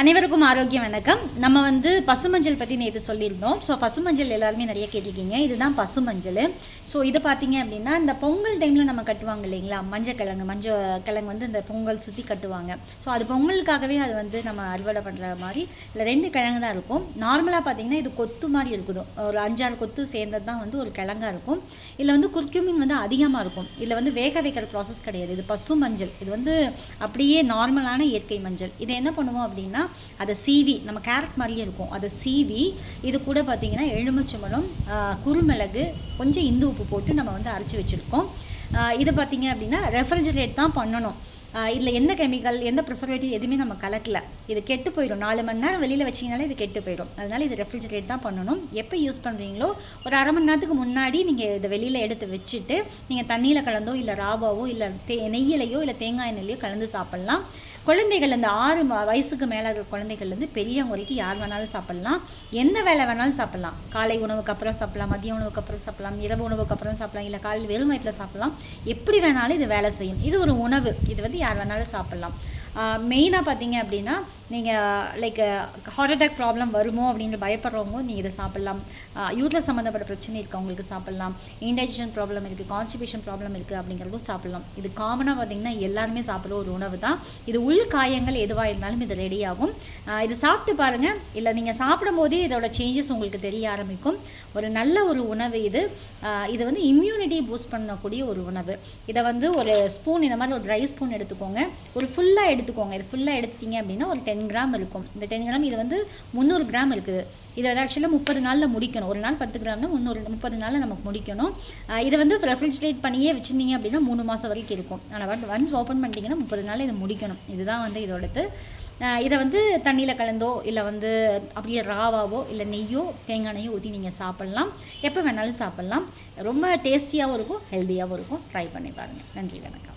அனைவருக்கும் ஆரோக்கியம் வணக்கம். நம்ம வந்து பசுமஞ்சள் பற்றி நேற்று சொல்லியிருந்தோம். ஸோ பசுமஞ்சள் எல்லாருமே நிறைய கேட்டிருக்கீங்க. இதுதான் பசுமஞ்சள். ஸோ இதை பார்த்தீங்க அப்படின்னா இந்த பொங்கல் டைமில் நம்ம கட்டுவாங்க இல்லைங்களா? மஞ்சள் கிழங்கு மஞ்சள் கிழங்கு வந்து இந்த பொங்கல் சுற்றி கட்டுவாங்க. ஸோ அது பொங்கலுக்காகவே அது வந்து நம்ம அறுவடை பண்ணுற மாதிரி இல்லை ரெண்டு கிழங்கு தான் இருக்கும். நார்மலாக பார்த்தீங்கன்னா இது கொத்து மாதிரி இருக்குது. ஒரு அஞ்சாறு கொத்து சேர்ந்தது தான் வந்து ஒரு கிழங்காக இருக்கும். இதில் வந்து குர்க்யூமின் வந்து அதிகமாக இருக்கும். இதில் வந்து வேக வைக்கிற ப்ராசஸ் கிடையாது. இது பசு மஞ்சள் இது வந்து அப்படியே நார்மலான இயற்கை மஞ்சள். இதை என்ன பண்ணுவோம் அப்படின்னா அதை சீவி நம்ம கேரட் மாதிரியே இருக்கும். அதை சீவி இது கூட பார்த்தீங்கன்னா எலுமிச்சம்பழம் குறுமிளகு கொஞ்சம் இந்து உப்பு போட்டு நம்ம வந்து அரைச்சி வச்சுருக்கோம். இது பார்த்தீங்க அப்படின்னா ரெஃப்ரிஜரேட் தான் பண்ணணும். இதில் எந்த கெமிக்கல் எந்த ப்ரிசர்வேட்டிவ் எதுவுமே நம்ம கலக்கல. இது கெட்டு போயிடும். நாலு மணி நேரம் வெளியில் வச்சிங்கனாலே இது கெட்டு போயிடும். அதனால் இது ரெஃப்ரிஜரேட் தான் பண்ணணும். எப்போ யூஸ் பண்ணுறீங்களோ ஒரு அரை மணி நேரத்துக்கு முன்னாடி நீங்கள் இதை வெளியில் எடுத்து வச்சுட்டு நீங்கள் தண்ணியில் கலந்தோ இல்லை ராவாவோ இல்லை தே நெய்யிலையோ இல்லை தேங்காய் எண்ணெயிலையோ கலந்து சாப்பிட்லாம். குழந்தைகள் இந்த ஆறு வயசுக்கு மேலே இருக்கிற குழந்தைகள்லேருந்து பெரியவங்க வரைக்கும் யார் வேணாலும் சாப்பிட்லாம். எந்த வேலை வேணாலும் சாப்பிட்லாம். காலை உணவுக்கு அப்புறம் சாப்பிட்லாம் மதிய உணவுக்கு அப்புறம் சாப்பிட்லாம் இரவு உணவுக்கு அப்புறம் சாப்பிட்லாம் இல்லை காலையில் வெறும் வயிற்றில் சாப்பிட்லாம். எப்படி வேணாலும் இது வேலை செய்யும். இது ஒரு உணவு. இது வந்து யார் வேணாலும் சாப்பிட்லாம். மெயினாக பார்த்தீங்க அப்படின்னா நீங்கள் லைக் ஹார்ட் அட்டாக் ப்ராப்ளம் வருமோ அப்படின்னு பயப்படுறவங்க நீங்கள் இதை சாப்பிட்லாம். யூட்டில் சம்மந்தப்பட்ட பிரச்சனை இருக்கவங்களுக்கு சாப்பிட்லாம். இன்டைஜஷன் ப்ராப்ளம் இருக்குது கான்ஸ்டிபேஷன் ப்ராப்ளம் இருக்குது அப்படிங்கிறதும் சாப்பிட்லாம். இது காமனாக பார்த்தீங்கன்னா எல்லாருமே சாப்பிட்ற ஒரு உணவு தான். இது உள் காயங்கள் எதுவாக இருந்தாலும் இது ரெடி ஆகும். இது சாப்பிட்டு பாருங்கள் இல்லை நீங்கள் சாப்பிடும்போதே இதோட சேஞ்சஸ் உங்களுக்கு தெரிய ஆரம்பிக்கும். ஒரு நல்ல ஒரு உணவு இது. இது வந்து இம்யூனிட்டி பூஸ்ட் பண்ணக்கூடிய ஒரு உணவு. இதை வந்து ஒரு ஸ்பூன் இந்த மாதிரி ஒரு ட்ரை ஸ்பூன் எடுத்துக்கோங்க. ஒரு ஃபுல்லாக எடுத்து எடுத்துக்கோங்க. இது ஃபுல்லாக எடுத்துட்டீங்க அப்படின்னா ஒரு டென் கிராம் இருக்கும். இந்த டென் கிராம் இது வந்து முந்நூறு கிராம் இருக்குது. இதை ஆக்சுவலாக முப்பது நாளில் முடிக்கணும். ஒரு நாள் பத்து கிராம்னா முந்நூறு முப்பது நாளில் நமக்கு முடிக்கணும். இதை வந்து ரெஃப்ரிஜிரேட் பண்ணியே வச்சுருந்தீங்க அப்படின்னா மூணு மாதம் வரைக்கும் இருக்கும். ஆனால் ஒன்ஸ் ஓப்பன் பண்ணிட்டீங்கன்னா முப்பது நாள் இதை முடிக்கணும். இதுதான் வந்து இதோடது. இதை வந்து தண்ணியில் கலந்தோ இல்லை வந்து அப்படியே ராவாவோ இல்லை நெய்யோ தேங்காய் எண்ணெய்யோ ஊற்றி நீங்கள் சாப்பிட்லாம். எப்போ வேணாலும் சாப்பிட்லாம். ரொம்ப டேஸ்டியாகவும் இருக்கும் ஹெல்த்தியாகவும் இருக்கும். ட்ரை பண்ணி பாருங்கள் நன்றி வணக்கம்.